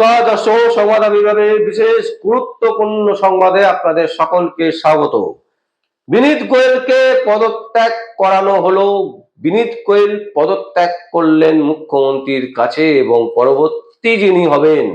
নমস্কার দর্শক সংবাদ বিভাগের বিশেষ গুরুত্বপূর্ণ সংবাদে আপনাদের সকলকে স্বাগত। বিনীত গোয়েলকে পদত্যাগ করানো হলো। বিনীত গোয়েল পদত্যাগ করলেন মুখ্যমন্ত্রীর কাছে এবং পরবর্তী যিনি হবেন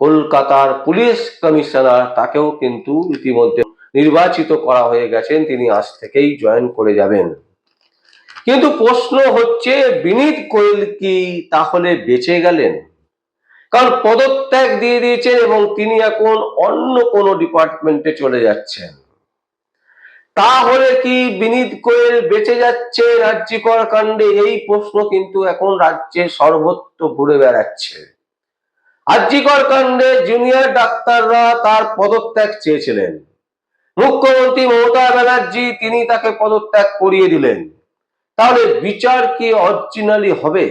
কলকাতার পুলিশ কমিশনার, তাকেও কিন্তু ইতিমধ্যে নির্বাচিত করা হয়ে গেছেন। তিনি আজ থেকেই জয়েন করে যাবেন। কিন্তু প্রশ্ন হচ্ছে, বিনীত গোয়েল কি তাহলে বেঁচে গেলেন? কারণ পদত্যাগ দিয়ে দিয়েছেন এবং তিনি এখন অন্য কোনো ডিপার্টমেন্টে চলে যাচ্ছেন। তাহলে কি বিনীত গোয়েল বেঁচে যাচ্ছে রাজ্যিকর কাণ্ডে? এই প্রশ্ন কিন্তু এখন রাজ্যে সর্বত্র ঘুরে বেড়াচ্ছে। রাজ্যিকর কাণ্ডে জুনিয়র ডাক্তাররা তার পদত্যাগ চেয়েছিলেন। মুখ্যমন্ত্রী মমতা ব্যানার্জি, তিনি তাকে পদত্যাগ করিয়ে দিলেন। তাহলে বিচার কি অরিজিনালি হবে?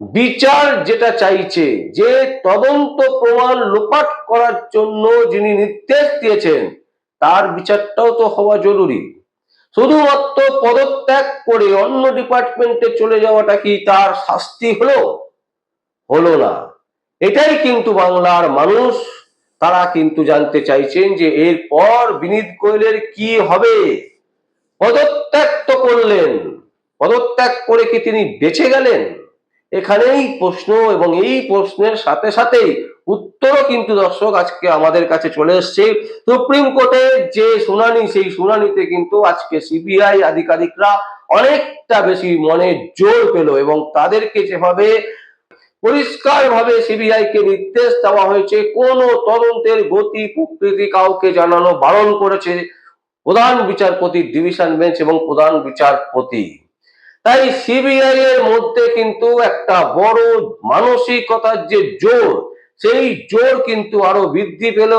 বিচার যেটা চাইছে, যে তদন্ত প্রমাণ লোপাট করার জন্য যিনি নির্দেশ দিয়েছেন, তার বিচারটাও তো হওয়া জরুরি। শুধুমাত্র পদত্যাগ করে অন্য ডিপার্টমেন্টে চলে যাওয়াটা কি তার শাস্তি হলো? হলো না। এটাই কিন্তু বাংলার মানুষ, তারা কিন্তু জানতে চাইছেন যে এরপর বিনীত গোয়েলের কি হবে? পদত্যাগ তো করলেন। পদত্যাগ করে কি তিনি বেঁচে গেলেন? এখানেই প্রশ্ন এবং এই প্রশ্নের সাথে সাথেই উত্তরও কিন্তু দর্শক আজকে আমাদের কাছে চলে এসছে। সুপ্রিম কোর্টের যে শুনানি, সেই শুনানিতে কিন্তু আজকে সিবিআই আধিকারিকরা অনেকটা বেশি মনে জোর পেল এবং তাদেরকে যেভাবে পরিষ্কার ভাবে সিবিআই কে নির্দেশ দেওয়া হয়েছে, কোন তদন্তের গতি, প্রকৃতি কাউকে জানানো বারণ করেছে প্রধান বিচারপতি, ডিভিশন বেঞ্চ এবং প্রধান বিচারপতি। তাই সিবিআই এর মধ্যে কিন্তু একটা বড় মানসিকতার যে জোর, সেই জোর কিন্তু আরও বৃদ্ধি পেল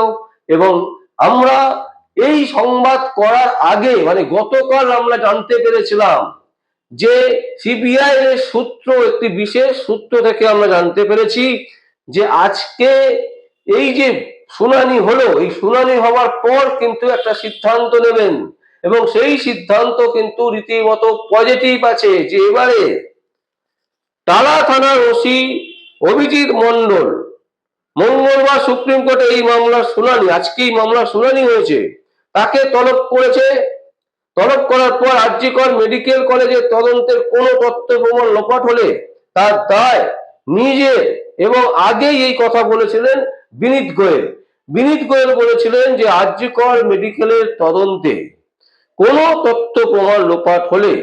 এবং আমরা এই সংবাদ করার আগে মানে গতকাল আমরা জানতে পেরেছিলাম যে সিবিআই এর সূত্র, একটি বিশেষ সূত্র থেকে আমরা জানতে পেরেছি যে আজকে এই যে শুনানি হলো, এই শুনানি হওয়ার পর কিন্তু একটা সিদ্ধান্ত নেবেন এবং সেই সিদ্ধান্ত কিন্তু রীতিমতো পজিটিভ আছে যে এবারে টালা থানার ওসি অভিজিৎ মন্ডল মঙ্গলবার সুপ্রিম কোর্টে এই মামলার শুনানি আজকে এই মামলার শুনানি হয়েছে। তাকে তলব করেছে। তলব করার পর আর্যিকর মেডিকেল কলেজে তদন্তের কোনো তথ্য প্রমাণ লোপাট হলে তার দায় নিজে এবং আগেই এই কথা বলেছিলেন বিনীত গোয়েল। বিনীত গোয়েল বলেছিলেন যে আর্যিকর মেডিকেলের তদন্তে কোনো তথ্য প্রমাণ লোপাট হলে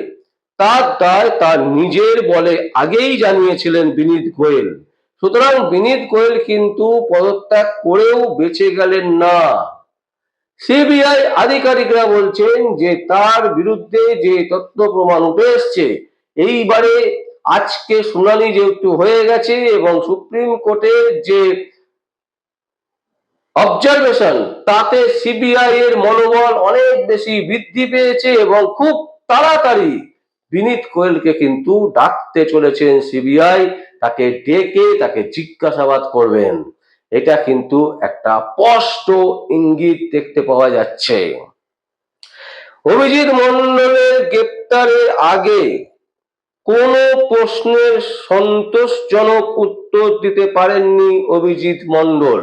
তার দায় তার নিজের বলে আগেই জানিয়েছিলেন বিনীত গোয়েল। সুতরাং বিনীত গোয়েল কিন্তু পদত্যাগ করেও বেঁচে গেলেন না। সিবিআই আধিকারিকরা বলছেন যে তার বিরুদ্ধে যে তথ্য প্রমাণ উঠে এসছে, এইবারে আজকে শুনানি যেহেতু হয়ে গেছে এবং সুপ্রিম কোর্টের যে অবজারভেশন তাতে সিবিআই এর মনোবল অনেক বেশি বৃদ্ধি পেয়েছে এবং খুব তাড়াতাড়ি বিনীত কোয়েলকে কিন্তু ডাকতে চলেছেন সিবিআই তাকে ডেকে তাকে জিজ্ঞাসাবাদ করবেন। এটা কিন্তু একটা স্পষ্ট ইঙ্গিত দেখতে পাওয়া যাচ্ছে। অভিজিৎ মন্ডলের গ্রেপ্তারের আগে কোন প্রশ্নের সন্তোষজনক উত্তর দিতে পারেননি অভিজিৎ মন্ডল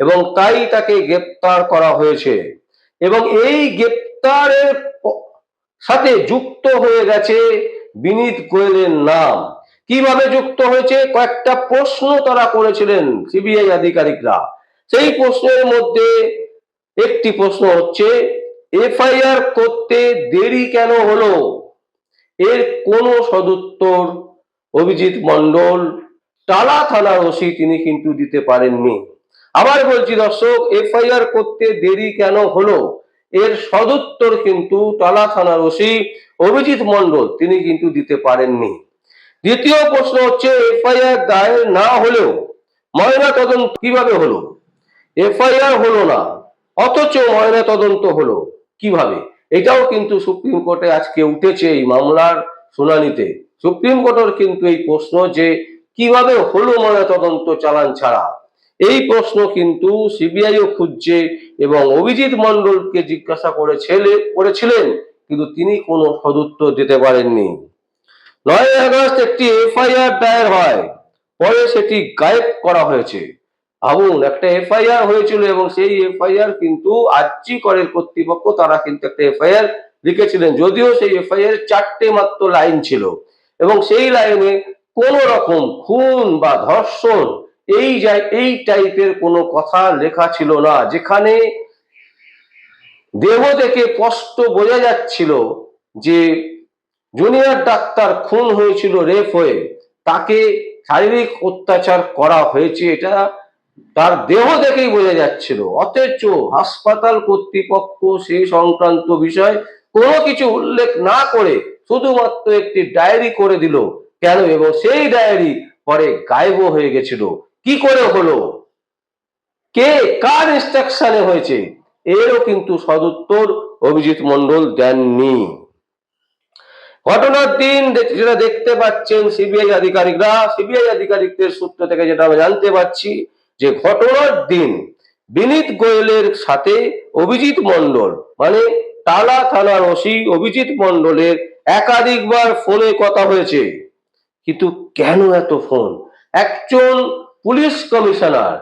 এবং তাই তাকে গ্রেপ্তার করা হয়েছে। এবং এই গ্রেপ্তারের সাথে যুক্ত হয়ে গেছে বিনীত গোয়েলের নাম। কীভাবে যুক্ত হয়েছে? কয়েকটা প্রশ্ন তারা করেছিলেন সিবিআই আধিকারিকরা। সেই প্রশ্নের মধ্যে একটি প্রশ্ন হচ্ছে, এফআইআর করতে দেরি কেন হলো? এর কোনো সদুত্তর? অভিজিৎ মন্ডল টালা থানার ওসি, তিনি কিন্তু দিতে পারেননি। আবার বলছি, দর্শক, এফআইআর করতে দেরি কেন হলো? এর সদুত্তর কিন্তু টালা থানার ওসি অভিজিৎ মন্ডল তিনি কিন্তু দিতে পারেননি। দ্বিতীয় প্রশ্ন হচ্ছে, এফআইআর দায়ের না হলেও ময়না তদন্ত কীভাবে হলো? এফআইআর হলো না, অথচ ময়না তদন্ত হলো কীভাবে? এটাও কিন্তু সুপ্রিম কোর্টে আজকে উঠেছে এই মামলার শুনানিতে। সুপ্রিম কোর্টের কিন্তু এই প্রশ্ন যে কীভাবে হলো ময়না তদন্ত চালান ছাড়া? এই প্রশ্ন কিন্তু সিবিআইও খুঁজছে এবং অভিজিৎ মন্ডলকে জিজ্ঞাসা করেছিলে, করেছিলেন, কিন্তু তিনি কোনো সদুত্তর দিতে পারেননি। নয় আগস্ট একটি এফআইআর দায়ের হয়, পরে সেটি গায়েব করা হয়েছে। ভাবুন, একটা এফআইআর হয়েছিল এবং সেই এফআইআর কিন্তু আর্জি করের কর্তৃপক্ষ, তারা কিন্তু একটা এফআইআর লিখেছিলেন, যদিও সেই এফআইআর চারটে মাত্র লাইন ছিল। এবং সেই লাইনে কোন রকম খুন বা ধর্ষণ এই এই টাইপের কোনো কথা লেখা ছিল না। যেখানে দেহ দেখে স্পষ্ট বোঝা যাচ্ছিল যে জুনিয়র ডাক্তার খুন হয়েছিল রেপ হয়ে, তাকে শারীরিক অত্যাচার করা হয়েছে, এটা তার দেহ দেখেই বোঝা যাচ্ছিল। অথচ হাসপাতাল কর্তৃপক্ষ সেই সংক্রান্ত বিষয় কোনো কিছু উল্লেখ না করে শুধুমাত্র একটি ডায়েরি করে দিল। কেন? এবং সেই ডায়েরি পরে গায়েব হয়ে গেছিল। কি করে হলো? কে, কার ইনস্ট্রাকশনে হয়েছে? এরও কিন্তু সদুত্তর অভিজিৎ মন্ডল দেননি। ঘটনার দিন যেটা দেখতে পাচ্ছেন সিবিআই আধিকারিকরা সিবিআই আধিকারিকদের সূত্র থেকে যেটা আমরা জানতে পারছি, যে ঘটনার দিন বিনীত গোয়েলের সাথে অভিজিৎ মন্ডল মানে টালা থানার ওসি অভিজিৎ মন্ডলের একাধিকবার ফোনে কথা হয়েছে। কিন্তু কেন এত ফোন? একজন পুলিশ কমিশনার,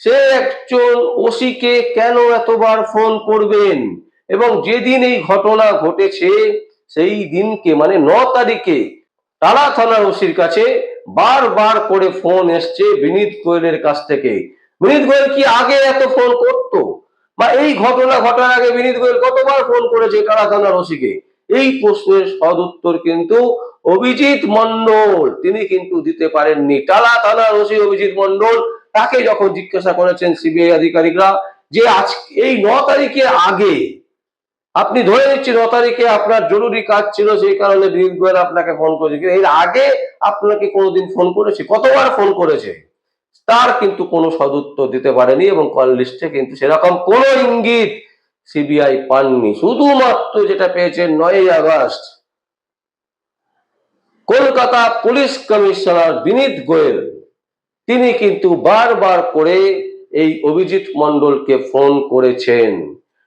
সে একজন ওসিকে কেন এতবার ফোন করবেন? এবং যেদিন এই ঘটনা ঘটেছে, সেই দিনকে মানে ন তারিখে তারা থানার ওসির কাছে বারবার করে ফোন এসছে বিনীত গোয়েলের কাছ থেকে। বিনীত গোয়েল কি আগে এত ফোন করতো? বা এই ঘটনা ঘটার আগে বিনীত গোয়েল কতবার ফোন করেছে টালা থানার ওসিকে? এই প্রশ্নের সদ উত্তর কিন্তু অভিজিৎ মন্ডল তিনি কিন্তু দিতে পারেননি। টালা থানার ওসি অভিজিৎ মন্ডল তাকে যখন জিজ্ঞাসা করেছেন সিবিআই আধিকারিকরা যে আজ এই ন তারিখের আগে আপনি ধরে নিচ্ছি ন তারিখে আপনার জরুরি কাজ ছিল, সেই কারণে বিনীত আপনাকে ফোন করেছে। কিন্তু এর আগে আপনাকে কোনোদিন ফোন করেছে? কতবার ফোন করেছে? তার কিন্তু কোনো সদুত্তর দিতে পারেনি এবং কল লিস্টে কিন্তু সেরকম কোনো ইঙ্গিত সিবিআই পাননি। শুধুমাত্র যেটা পেয়েছেন নয়ই August Kolkata police commissioner Vineet Goyal, তিনি কিন্তু বারবার করে এই অভিজিৎ মন্ডলকে ফোন করেছেন।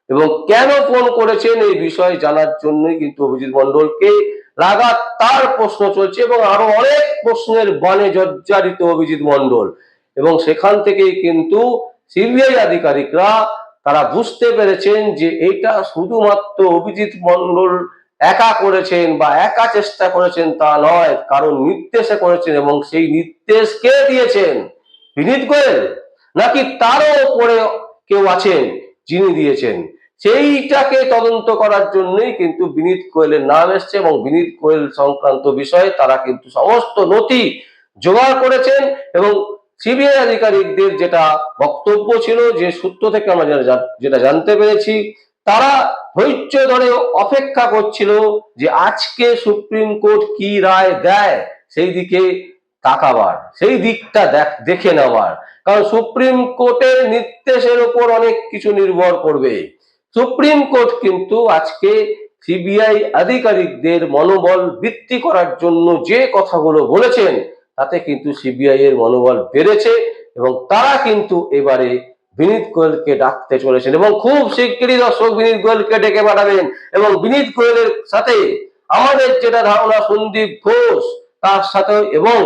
এবং কেন ফোন করেছেন এই বিষয়ে জানার জন্যই কিন্তু অভিজিৎ মন্ডলকে লাগাতার প্রশ্ন চলছে এবং আরও অনেক প্রশ্নের বানে জর্জারিত অভিজিৎ মন্ডল এবং সেখান থেকেই কিন্তু সিবিআই আধিকারিকরা তারা বুঝতে পেরেছেন যে এটা শুধুমাত্র অভিজিৎ মন্ডল একা করেছেন বা একা চেষ্টা করেছেন তা নয়, কারণ নির্দেশে করেছেন এবং সেই নির্দেশ কে দিয়েছেন? বিনীত গোয়েল? নাকি তারও উপরে কেউ আছেন যিনি দিয়েছেন? সেইটাকে তদন্ত করার জন্যই কিন্তু বিনীত কোয়েলের নাম এসছে এবং বিনীত কোয়েল সংক্রান্ত বিষয়ে তারা কিন্তু সমস্ত নথি জোগাড় করেছেন এবং সিবিআই আধিকারিকদের যেটা বক্তব্য ছিল যে সূত্র থেকে আমরা যেটা যেটা জানতে পেরেছি তারা ধৈর্য ধরে অপেক্ষা করছিল যে আজকে সুপ্রিম কোর্ট কি রায় দেয়, সেই দিকে তাকাবার, সেই দিকটা দেখ- নেওয়ার। কারণ সুপ্রিম কোর্টের নির্দেশের উপর অনেক কিছু নির্ভর করবে। সুপ্রিম কোর্ট কিন্তু আজকে সিবিআই আধিকারিকদের মনোবল বৃদ্ধি করার জন্য যে কথাগুলো বলেছেন, তাতে কিন্তু সিবিআই এর মনোবল বেড়েছে এবং তারা কিন্তু এবারে বিনীত গোয়েলকে ডাকতে চলেছেন এবং খুব শিগগিরই দর্শক বিনীত গোয়েলকে ডেকে পাঠাবেন। এবং বিনীত গোয়েলের সাথে আমাদের যেটা ধারণা সন্দীপ ঘোষ, তার সাথে এবং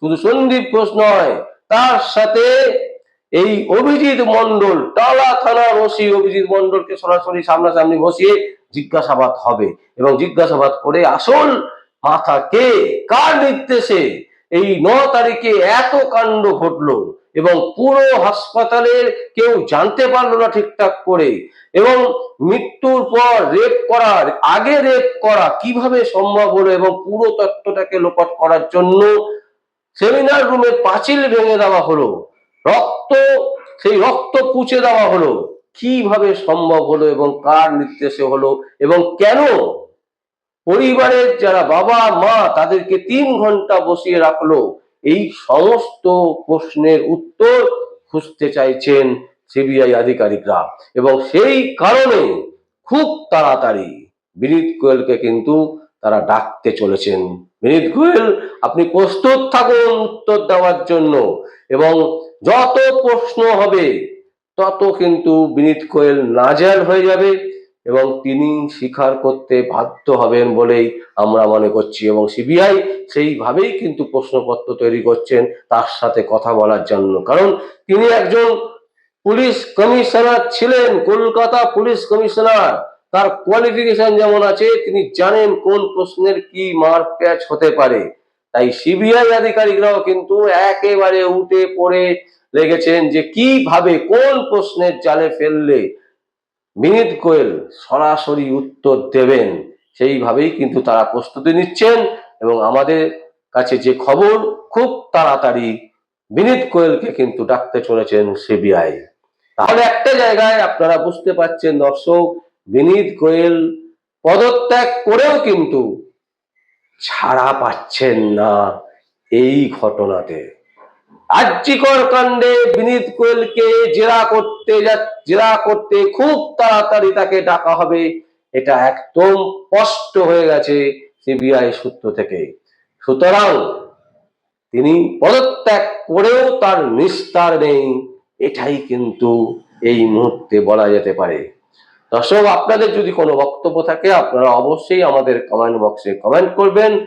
শুধু সন্দীপ ঘোষ নয়, তার সাথে এই অভিজিৎ মন্ডল টালা থানার ওসি অভিজিৎ মন্ডলকে সরাসরি সামনাসামনি বসিয়ে জিজ্ঞাসাবাদ হবে। এবং জিজ্ঞাসাবাদ করে আসল মাথা কে? কার নির্দেশে এই ন তারিখে এত কাণ্ড ঘটলো? এবং পুরো হাসপাতালের কেউ জানতে পারল না ঠিকঠাক করে। এবং মৃত্যুর পর রেপ করার, আগে রেপ করা কীভাবে সম্ভব হলো এবং পুরো তত্ত্বটাকে লোপাট করার জন্য সেমিনার রুমের পাঁচিল ভেঙে দেওয়া হলো, রক্ত, সেই রক্ত পুঁছে দেওয়া হলো, কীভাবে সম্ভব হলো এবং কার নির্দেশে হলো এবং কেন? পরিবারের যারা বাবা, মা তাদেরকে তিন ঘণ্টা বসিয়ে রাখল এই সমস্ত প্রশ্নের উত্তর খুঁজতে চাইছেন সিবিআই আধিকারিকরা। এবং সেই কারণে খুব তাড়াতাড়ি বিনীত গোয়েলকে কিন্তু তারা ডাকতে চলেছেন। বিনীত গোয়েল, আপনি প্রস্তুত থাকুন উত্তর দেওয়ার জন্য। এবং যত প্রশ্ন হবে, তত কিন্তু বিনীত গোয়েল নাজেহাল হয়ে যাবে। এবং তিনি স্বীকার করতে বাধ্য হবেন বলেই আমরা মনে করছি এবং সিবিআই সেইভাবেই কিন্তু প্রশ্নপত্র তৈরি করছেন তার সাথে কথা বলার জন্য। কারণ তিনি একজন পুলিশ কমিশনার ছিলেন, কলকাতা পুলিশ কমিশনার। তার কোয়ালিফিকেশন যেমন আছে, তিনি জানেন কোন প্রশ্নের কি মার প্যাচ হতে পারে। তাই সিবিআই আধিকারিকরাও কিন্তু একেবারে উঠে পড়ে লেগেছেন যে কীভাবে, কোন প্রশ্নের জালে ফেললে বিনীত গোয়েল সরাসরি উত্তর দেবেন। সেইভাবেই কিন্তু তারা প্রস্তুতি নিচ্ছেন এবং আমাদের কাছে যে খবর, খুব তাড়াতাড়ি বিনীত কোয়েলকে কিন্তু ডাকতে চলেছেন সিবিআই। তাহলে একটা জায়গায় আপনারা বুঝতে পারছেন দর্শক বিনীত গোয়েল পদত্যাগ করেও কিন্তু ছাড়া পাচ্ছেন না এই ঘটনাতে। আর্যিকর কাণ্ডে বিনীত গোয়েলকে জেরা করতে জেরা করতে খুব তাড়াতাড়ি তাকে ডাকা হবে। এটা একদম স্পষ্ট হয়ে গেছে সিবিআই সূত্র থেকে। সুতরাং তিনি পদত্যাগ করেও তার নিস্তার নেই। এটাই কিন্তু এই মুহূর্তে বলা যেতে পারে। দর্শক, আপনাদের যদি কোনো বক্তব্য থাকে, আপনারা অবশ্যই আমাদের কমেন্ট বক্সে কমেন্ট করবেন।